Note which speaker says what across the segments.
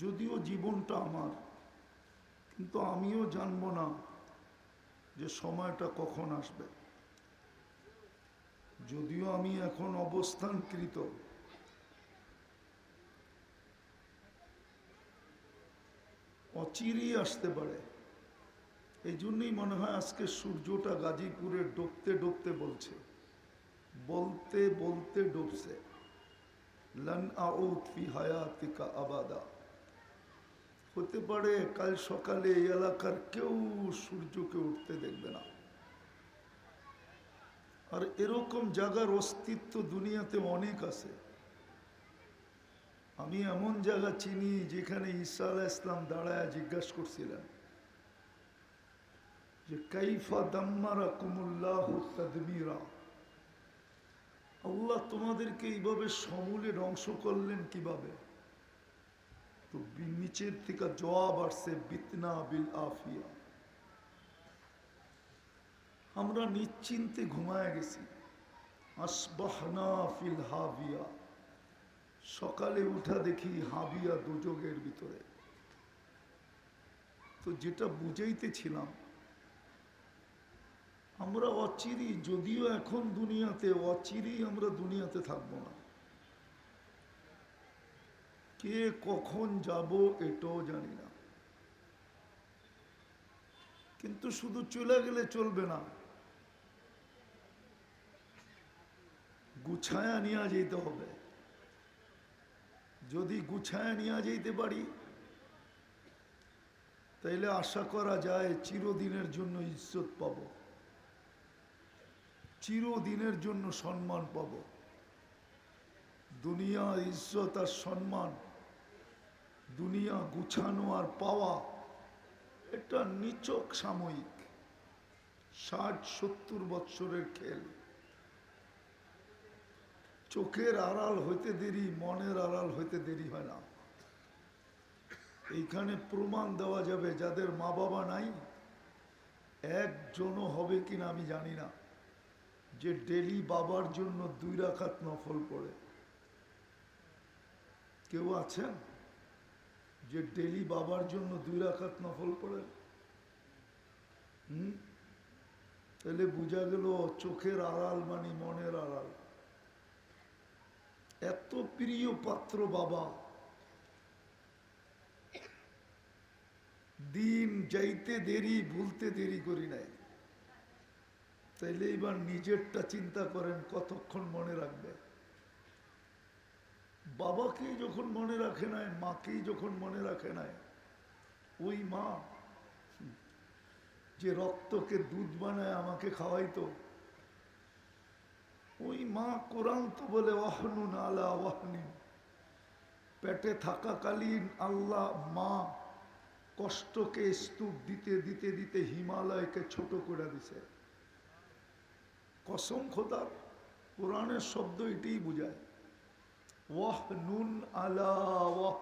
Speaker 1: যদিও জীবনটা আমার, কিন্তু আমিও জানব না যে সময়টা কখন আসবে। যদিও আমি এখন অবস্থানকৃত, অচিরই আসতে পারে। এই জন্যই মনে হয় আজকে সূর্যটা গাজীপুরে ডুবতে ডুবতে বলছে। বলতে বলতে ডুবছে। লন আউত ফি হায়াতিকা আবাদা। হতে পারে কাল সকালে এই এলাকার কেউ সূর্যকে উঠতে দেখবে না। আর এরকম জায়গার অস্তিত্ব দুনিয়াতে অনেক আছে। আমি এমন জায়গা চিনি যেখানে ঈসা আলাহ ইসলাম দাঁড়ায় জিজ্ঞাসা করছিলেন যে, কাইফা দাম্মারা কুমুল্লাহ তদমিরা? আল্লাহ তোমাদেরকে এইভাবে সমূলে ধ্বংস করলেন কীভাবে? তো নিচের থেকে জবাব আসছে, বিতনা বিল আফিয়া। আমরা নিশ্চিন্তে ঘুমায় গেছি। আসবাহনা ফিল হাবিয়া। সকালে উঠা দেখি হাবিয়া দুযোগের ভিতরে। তো যেটা বুঝাইতেছিলাম, আমরা অচিরি যদিও এখন দুনিয়াতে অচিরি আমরা দুনিয়াতে থাকব না। কে কখন যাব এটাও জানি না। কিন্তু শুধু চলে গেলে চলবে না। গুছায়া নিয়ে যেতে হবে। যদি গুছায়া নিয়ে যেতে পারি, তাইলে আশা করা যায় চিরদিনের জন্য ইজ্জত পাব। চিরদিনের জন্য সম্মান পাব। দুনিয়া ইজ্জত আর সম্মান দুনিয়া গুছানো আর পাওয়া এটা নিচক সাময়িক, ষাট সত্তর বৎসরের খেল। চোখের আড়াল হইতে দেরি, মনের আড়াল হইতে দেরি হয় না। এইখানে প্রমাণ দেওয়া যাবে যাদের মা বাবা নাই, একজনও হবে কিনা আমি জানি না। যে ডেলি বাবার জন্য দুই রাখাত নফল পড়ে। কেউ আছেন? যে ডেলি বাবার জন্য দুই রাখাত নফল পড়ে। হুম? তাহলে বোঝা গেল চোখের আড়াল মানে মনের আড়াল। এত প্রিয় পাত্র বাবা। দিন যাইতে দেরি, ভুলতে দেরি করি নাই। তাইলে এবার নিজেরটা চিন্তা করেন কতক্ষণ মনে রাখবে বাবাকেই যখন মনে রাখে নাই মাকেই যখন মনে রাখে নাই, ওই মা যে রক্তকে দুধ বানায় আমাকে খাওয়াইতো, ওই মা কোরআন তো বলে, ওয়াহনুন আলা ওয়াহনিন। পেটে থাকাকালীন আল্লাহ মা কষ্টকে স্তূপ দিতে দিতে দিতে হিমালয়কে ছোট করে দিছে। কসম খোদার, কোরআনের শব্দ এটাই বোঝায়। ওয়াহ নুন আলা ওয়াহ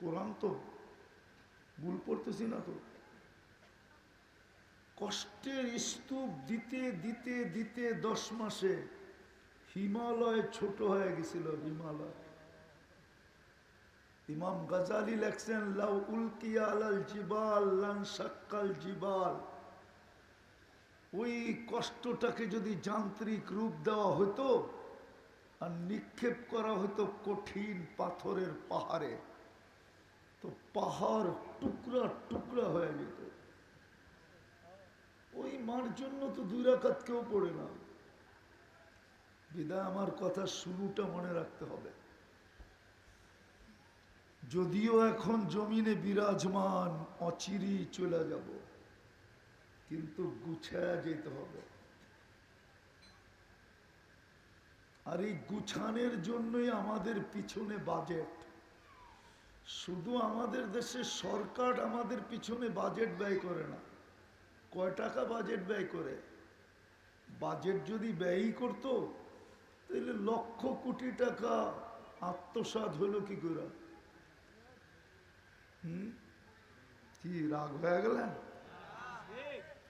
Speaker 1: কোরআন তো ভুল পড়তেছি না তো। কষ্টের স্তূপ দিতে দিতে দিতে দশ মাসে হিমালয় ছোট হয়ে গেছিল হিমালয়। ইমাম গাজালি লেখছেন, লাউ উলকিয়া আলাল জিবাল, লান সাক্কাল জিবাল। ওই কষ্টটাকে যদি যান্ত্রিক রূপ দেওয়া হতো আর নিক্ষেপ করা হতো কঠিন পাথরের পাহাড়ে। তো পাহাড় টুকরা টুকরা হয়ে যেত। ওই মার জন্য তো দুই রাকাত কেউ পড়ে না। বিদায় আমার কথা শুরুটা মনে রাখতে হবে। যদিও এখন জমিনে বিরাজমান অচিরি চলে যাব। কিন্তু গুছায়া যেতে হবে। আর এই গুছানের জন্যই আমাদের পিছনে বাজেট শুধু আমাদের দেশে সরকার আমাদের পিছনে বাজেট ব্যয় করে না, কয় টাকা বাজেট ব্যয় করে? বাজেট যদি ব্যয়ই করতো, তাহলে লক্ষ কোটি টাকা আত্মসাত হলো কি করে? হুম? কি রাগ হয়ে গেলেন?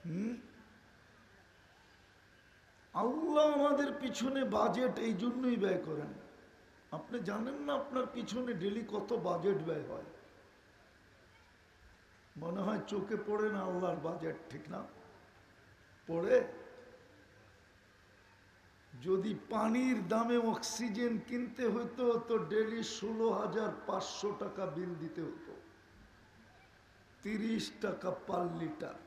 Speaker 1: হুম? আল্লাহ আমাদের পিছনে বাজেট এই জন্যই ব্যয় করেন। আপনি জানেন না আপনার পিছনে ডেলি কত বাজেট ব্যয় হয়? মনে হয় চোখে পড়ে না আল্লাহর বাজেট ঠিক না? পড়ে? যদি পানির দামে অক্সিজেন কিনতে হতো তো ডেলি ষোলো হাজার পাঁচশো টাকা বিল দিতে হতো। তিরিশ টাকা পার লিটার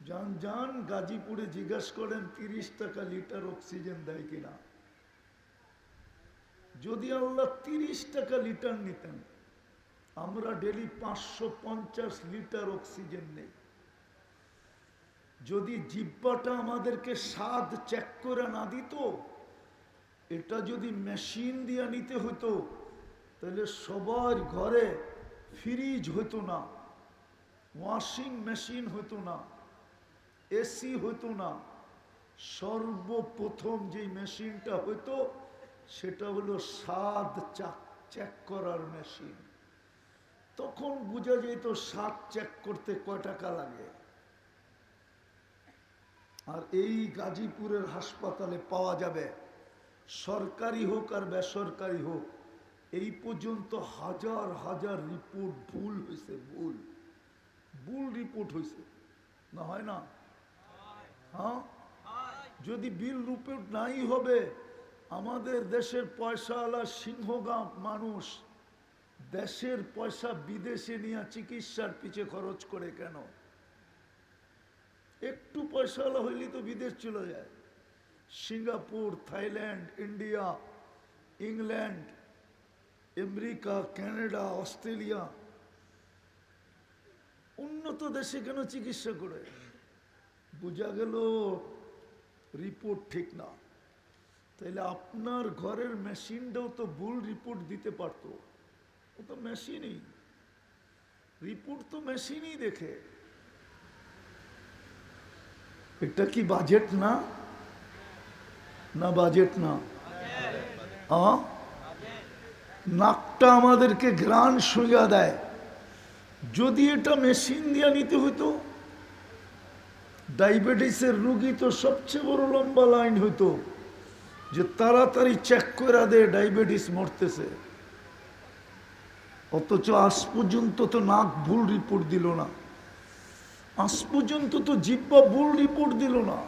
Speaker 1: যান যান গাজীপুরে জিজ্ঞাসা করেন, তিরিশ টাকা লিটার অক্সিজেন দেয় কিনা? যদি আল্লাহ তিরিশ টাকা লিটার নিতেন, আমরা ডেলি পাঁচশো পঞ্চাশ লিটার অক্সিজেন নেই। যদি জিব্বাটা আমাদেরকে স্বাদ চেক করে না দিত, এটা যদি মেশিন দিয়ে নিতে হতো তাহলে সবার ঘরে ফ্রিজ হতো না ওয়াশিং মেশিন হতো না। এসি হতো না। সর্বপ্রথম যে মেশিনটা হইতো, সেটা হলো স্বাদ চেক করার মেশিন। তখন বোঝা যেত স্বাদ চেক করতে কয় টাকা লাগে। আর এই গাজীপুরের হাসপাতালে পাওয়া যাবে। সরকারি হোক আর বেসরকারি হোক, এই পর্যন্ত হাজার হাজার রিপোর্ট ভুল হয়েছে ভুল। ভুল রিপোর্ট হয়েছে না হয় না? হ্যাঁ? যদি বিল রিপোর্ট নাই হবে, আমাদের দেশের পয়সাওয়ালা সিংহগাঁ মানুষ দেশের পয়সা বিদেশে নিয়ে চিকিৎসার পিছে খরচ করে কেন? একটু পয়সাওয়ালা হইলেই তো বিদেশ চলে যায়। Singapore, Thailand, India, England, America, Canada, Australia উন্নত দেশে কেন চিকিৎসা করে? বোঝা গেল রিপোর্ট ঠিক না। তাহলে আপনার ঘরের মেশিনটাও তো ভুল রিপোর্ট দিতে পারতো। ও তো মেশিনই রিপোর্ট তো মেশিনই দেখে। এটা কি বাজেট না? না বাজেট না? হ্যাঁ? নাকটা আমাদেরকে গ্রান শুইয়া দেয়। যদি এটা মেশিন দিয়ে নিতে হতো ডায়াবেটিসের রুগী তো সবচেয়ে বড় লম্বা লাইন হতো যে তাড়াতাড়ি চেক করে দেয় ডায়াবেটিস মরতেছে। অথচ আজ পর্যন্ত তো নাক ভুল রিপোর্ট দিল না। আজ পর্যন্ত তো জিব্বা ভুল রিপোর্ট দিল না।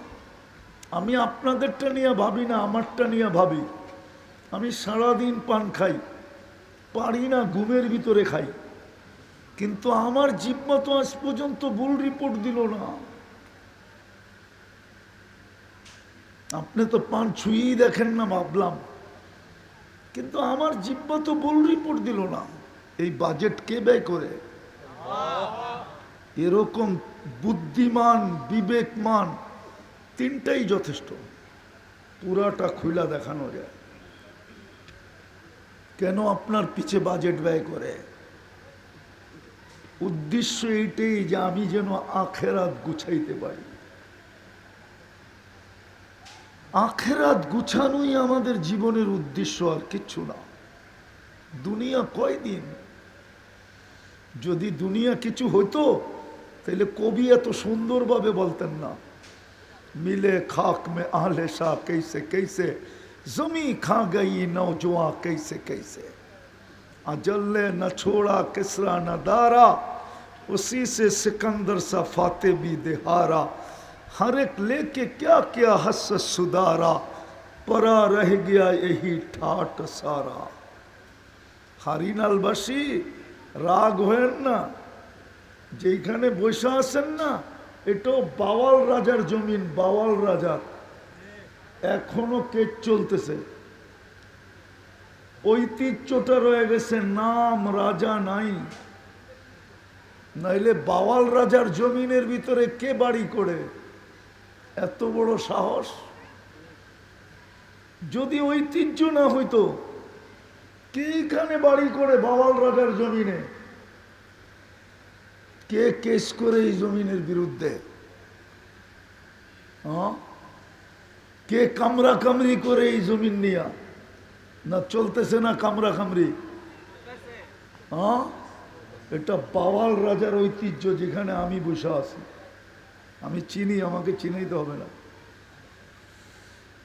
Speaker 1: আমি আপনাদেরটা নিয়ে ভাবি না, আমারটা নিয়ে ভাবি। আমি সারাদিন পান খাই, পারি না ঘুমের ভিতরে খাই। কিন্তু আমার জিব্বা তো আজ পর্যন্ত ভুল রিপোর্ট দিল না। আপনি তো পান ছুঁয়েই দেখেন না ভাবলাম। কিন্তু আমার জিব্বা তো ভুল রিপোর্ট দিল না। এই বাজেট কে ব্যয় করে? এরকম বুদ্ধিমান, বিবেকমান, তিনটাই যথেষ্ট। পুরাটা খুলা দেখানো যায়। কেন আপনার পিছে বাজেট ব্যয় করে? উদ্দেশ্য এইটাই যে আমি যেন আখেরাত গুছাইতে পারি। আখেরাত গুছানোই আমাদের জীবনের উদ্দেশ্য আর কিচ্ছু না দুনিয়া কয়দিন যদি দুনিয়া কিছু হইতো তাহলে কবি এত সুন্দরভাবে বলতেন না মিলে খাক মে আহলে শাহ कैसे कैसे जमी खा गई नौजवा कैसे कैसे अजल्ले न छोड़ा किसरा न दारा उसी से सिकंदर सा फाते भी दिहारा हर एक लेके क्या क्या हस सुधारा परा रह गया यही ठाट सारा হারিনালবাসী রাগ হয়েন না যেখানে বসে আছেন না এটাও বাওয়াল রাজার জমিন বাওয়াল রাজার এখনো কেট চলতেছে ঐতিহ্যটা রয়ে গেছে নাম রাজা নাই নাইলে বাওয়াল রাজার জমিনের ভিতরে কে বাড়ি করে এত বড় সাহস। যদি ঐতিহ্য না হইতো, কে এখানে বাড়ি করে বাওয়াল রাজার জমিনে? কে কেস করে এই জমিনের বিরুদ্ধে? কে কামরা কামরি করে এই জমিন নিয়া? না চলতেছে না কামরা কামরি এটা বাওয়াল রাজার ঐতিহ্য যেখানে আমি বসে আছি। আমি চিনি, আমাকে চিনাইতে হবে না।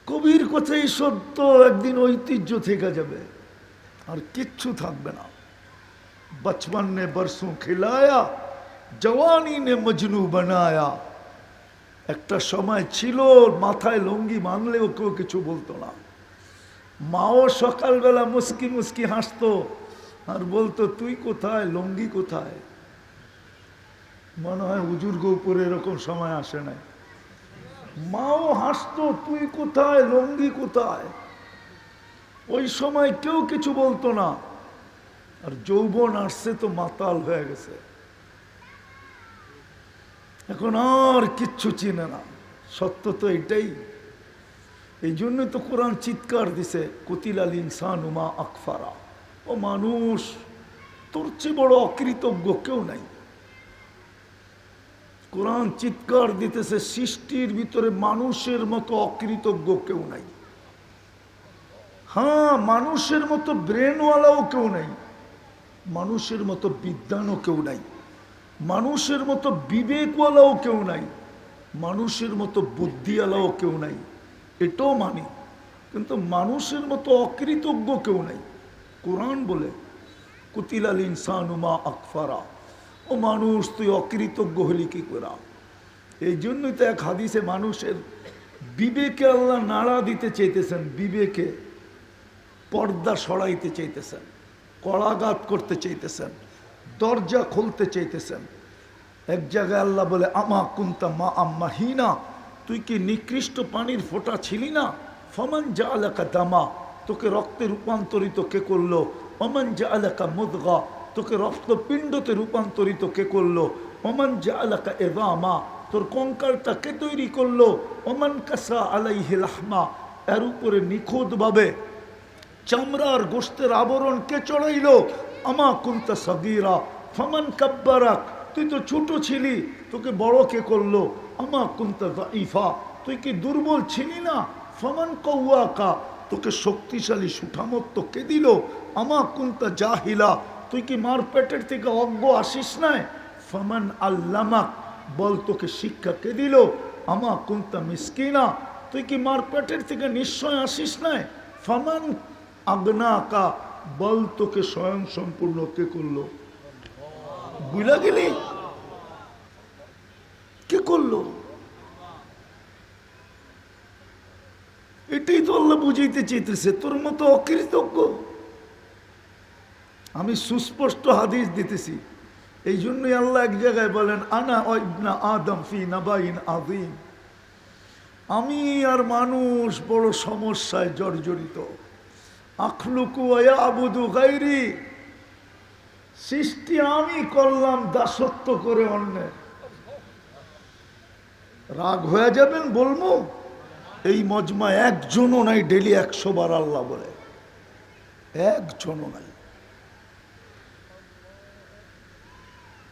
Speaker 1: কবির কথাই সত্য, একদিন ঐতিহ্য থেকে যাবে। আর কিচ্ছু থাকবে না। বচপন নে বরসু খেলায়া, জওয়ানি নে মজনু বানায়া। একটা সময় ছিল, মাথায় লঙ্গি মানলেও কেউ কিছু বলতো না। মাও সকালবেলা মুস্কি মুস্কি হাসতো, আর বলতো, তুই কোথায়? লঙ্গি কোথায়? মনে হয় হুজুর উপরে এরকম সময় আসে নাই। মাও হাসতো, তুই কোথায়? লঙ্গি কোথায়? ওই সময় কেউ কিছু বলতো না। আর যৌবন আসছে তো মাতাল হয়ে গেছে। এখন আর কিচ্ছু চিনে না। সত্য তো এটাই। এই জন্যই তো কোরআন চিৎকার দিছে, কতিলাল ইনসান উমা আকফারা। ও মানুষ, তোর চেয়ে বড় অকৃতজ্ঞ কেউ নাই। কোরআন চিৎকার দিতেছে, সৃষ্টির ভিতরে মানুষের মতো অকৃতজ্ঞ কেউ নাই। হ্যাঁ মানুষের মতো ব্রেনওয়ালাও কেউ নাই, মানুষের মতো বিদ্যানও কেউ নাই, মানুষের মতো বিবেকওয়ালাও কেউ নাই, মানুষের মতো বুদ্ধিওয়ালাও কেউ নাই, এটাও মানি, কিন্তু মানুষের মতো অকৃতজ্ঞ কেউ নাই। কোরআন বলে, কুতিলাল ইনসানুমা আকফারা। ও মানুষ, তুই অকৃতজ্ঞ হলি কি করা? এই জন্যই তো এক হাদিসে মানুষের বিবেকে আল্লাহ নাড়া দিতে চাইতেছেন, বিবেকে পর্দা সরাইতে চাইতেছেন, কড়াঘাত করতে চাইতেছেন, দরজা খুলতে চাইতেছেন। এক জায়গায় আল্লাহ বলে, আমা কুন্তা মা আম্মা হিনা তুই কি নিকৃষ্ট পানির ফোঁটা ছিলি না? ফমান যা এলাকা দামা তোকে রক্তে রূপান্তরিত কে করল? অমান যা এলাকা মুদগা তোকে রক্তপিণ্ডতে রূপান্তরিত কে করল? অমান যা এলাকা এদামা তোর কঙ্কালটা কে তৈরি করল? অমান কাসা আলাইহে লাহমা, এর উপরে নিখুঁতভাবে চামড়ার গোস্তের আবরণ কে চড়াইল? আমা কুন্তা সগিরা, ফমান কাব্বারাক, তুই তো ছোট ছিলি, তোকে বড় কে করল? আমা কুন্তা ইফা তুই কি দুর্বল ছিলি না? ফমান কৌয়াকা তোকে শক্তিশালী সুঠামত্ব কে দিল? আমা কুন্তা জাহিলা তুই কি মার পেটের থেকে অজ্ঞ আসিস নাই? ফমান আল্লামাক, বল তোকে শিক্ষা কে দিল? আমা কুন্তা মিসকিনা, তুই কি মার পেটের থেকে নিশ্চয় আসিস নাই? ফমান আগনা আকা বল তোকে স্বয়ং সম্পূর্ণ কে করল? বুঝলা গেলি? কে করল? এটাই তো আল্লাহ বুঝাইতে চাইতেছে, তোর মতো অকৃতজ্ঞ। আমি সুস্পষ্ট হাদিস দিতেছি। এই জন্যই আল্লাহ এক জায়গায় বলেন, আনা ইবনা আদম ফি নাবাইন আদিম আমি আর মানুষ বড় সমস্যায় জর্জরিত। আখলুকু আবুদু গাইরি সৃষ্টি আমি করলাম দাসত্ব করে অন্যের। রাগ হয়ে যাবেন বলব? এই মজমা একজনও নাই ডেলি একশো বার আল্লাহ বলে। একজনও নাই।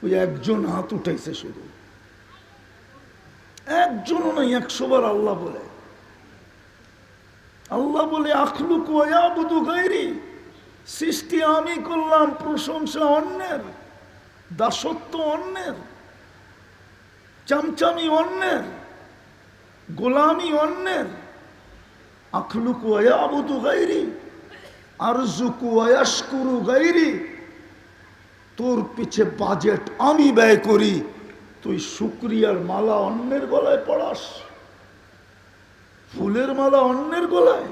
Speaker 1: ওই একজন হাত উঠাইছে শুধু। একজনও নাই একশো বার আল্লাহ বলে। আল্লাহ বলে, আখলুক বুধু গাইরি সৃষ্টি আমি করলাম প্রশংসা অন্যের, দাসত্ব অন্যের, চামচামি অন্যের, গোলামি অন্যের। আখলুকু আয়াবুদু গাইরি আরজুকু আয়াশকুরু গাইরি তোর পিছে বাজেট আমি ব্যয় করি, তুই শুক্রিয়ার মালা অন্যের গলায় পড়াস ফুলের মালা অন্যের গলায়।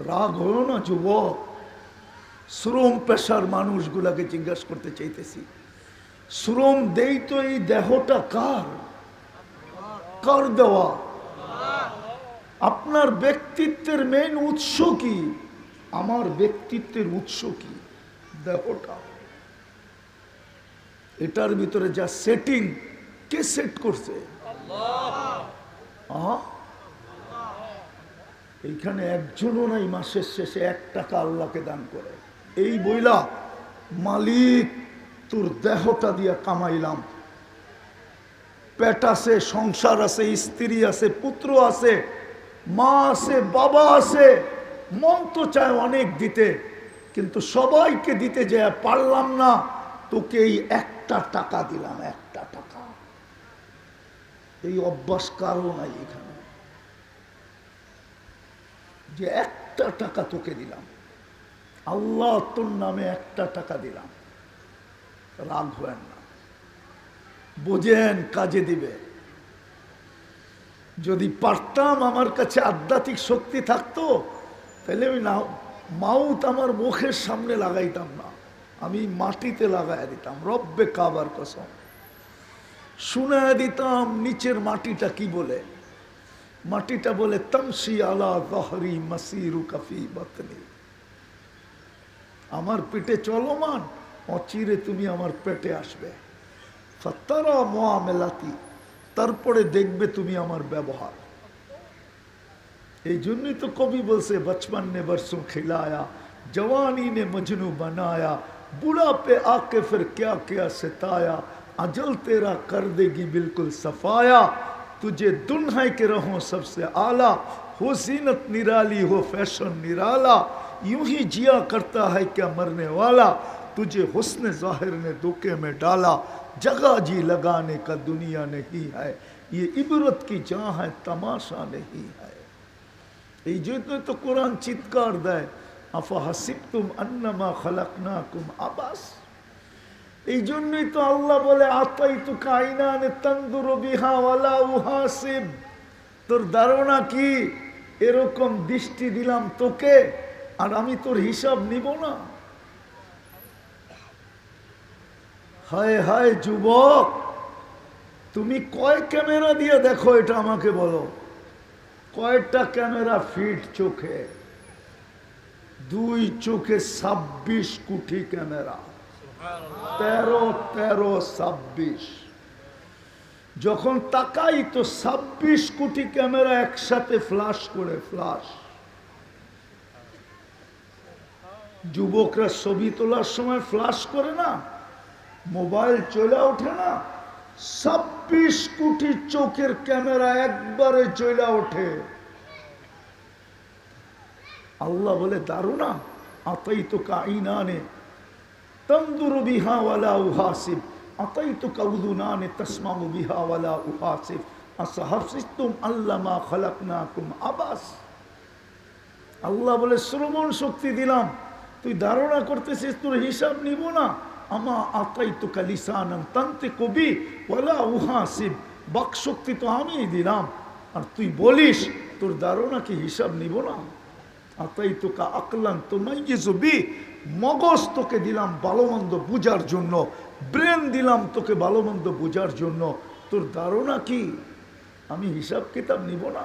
Speaker 1: রাগ হলো না, যুবক। শ্রম পেশার মানুষগুলাকে জিজ্ঞাসা করতে চাইতেছি। শ্রম দেই তো এই দেহটা কার? কার দেওয়া? আপনার ব্যক্তিত্বের মেন উৎস কি? আমার ব্যক্তিত্বের উৎস কি? দেহটা। এটার ভিতরে যা সেটিং কে সেট করছে? এইখানে একজনও নাই মাসের শেষে, এক টাকা আল্লাহকে দান করে। এই বইলা, মালিক, তোর দেহটা দিয়া কামাইলাম। পেট আছে, সংসার আছে, স্ত্রী আছে, পুত্র আছে, মা আছে, বাবা আছে, মন তো চায় অনেক দিতে, কিন্তু সবাইকে দিতে যে পারলাম না। তোকে এই একটা টাকা দিলাম, একটা টাকা। এই অভ্যাস কারও নাই এখানে। যে একটা টাকা তোকে দিলাম, আল্লাহ তোর নামে একটা টাকা দিলাম। রাগ হয়েন না। বোঝেন কাজে দিবে। যদি পারতাম আমার কাছে আধ্যাত্মিক শক্তি থাকতো, তাহলে আমি না মাউত আমার মুখের সামনে লাগাইতাম না। আমি মাটিতে লাগায় দিতাম। রব্বে কাবার কসম। শুনে দিতাম নিচের মাটিটা কি বলে? মাটিটা বলে তামসি আলা জহরি মাসিরু কাফি বাতনি। আমার পেটে চলমান, অচিরে তুমি আমার পেটে আসবে। ফত্তারা মোয়ামেলাতি, তারপরে দেখবে তুমি আমার ব্যবহার। এই জন্যই তো কবি বলছে বচপন নে বরসু খিলায়া, জওয়ানি নে মজনু বানায়া बुढ़ा पे आके फिर क्या क्या? सताया, अजल तेरा कर देगी बिल्कुल सफाया। तुझे दुन्हा के रहो सबसे आला। हो जीनत निराली, हो फ़ैशन निराला। यूँ ही जिया करता है क्या मरने वाला? तुझे हुसन ज़ाहिर ने धोखे में डाला। जगह जी लगाने का दुनिया नहीं है। ये इबरत की जहाँ है, तमाशा नहीं है। ये जो तो कुरान चित्कार दे আফা হাসিবতুম আন্নামা খালাকনাকুম আবাস। এই জন্যই তো আল্লাহ বলে আতাই তু কাইনানে তন্দুর বিহা ওয়ালা উহাসিব। তোর ধারণা কি? এরকম দৃষ্টি দিলাম তোকে, আর আমি তোর হিসাব নিব না। হায় হায় যুবক, তুমি কয় ক্যামেরা দিয়ে দেখো এটা আমাকে বলো? কয়টা ক্যামেরা ফিট চোখে? দুই চোখে ছাব্বিশ কোটি ক্যামেরা। তেরো তেরো, ছাব্বিশ। যখন তাকাই তো ছাব্বিশ কোটি ক্যামেরা একসাথে ফ্লাশ করে ফ্লাশ যুবকরা ছবি তোলার সময় ফ্লাশ করে না? মোবাইল চলে ওঠে না? ছাব্বিশ কোটি চোখের ক্যামেরা একবারে চলে ওঠে। আল্লাহ বলে, দারুণা আতাই তো কাইনানে তন্দুর বিহা ওয়ালা উহাসিব আতাই তো কাউদুনানে তসমাউ বিহা ওয়ালা উহাসিব আসাহাফসিতুম আল্লামা আল্লাহ বলে, শ্রবণ শক্তি দিলাম, তুই ধারণা করতেছিস, তোর হিসাব নিব না। আমা আতাই তো কালিসানম তান্তে কবি ওলা উহাসিব বাক শক্তি তো আমিই দিলাম। আর তুই বলিস, তোর ধারণা কি হিসাব নিব না? আতাই তোকা আকলান তোমাই মগজ তোকে দিলাম ভালো মন্দ বুঝার জন্য, ব্রেন দিলাম তোকে ভালো মন্দ বুঝার জন্য। তোর ধারণা কি? আমি হিসাব কিতাব নিব না।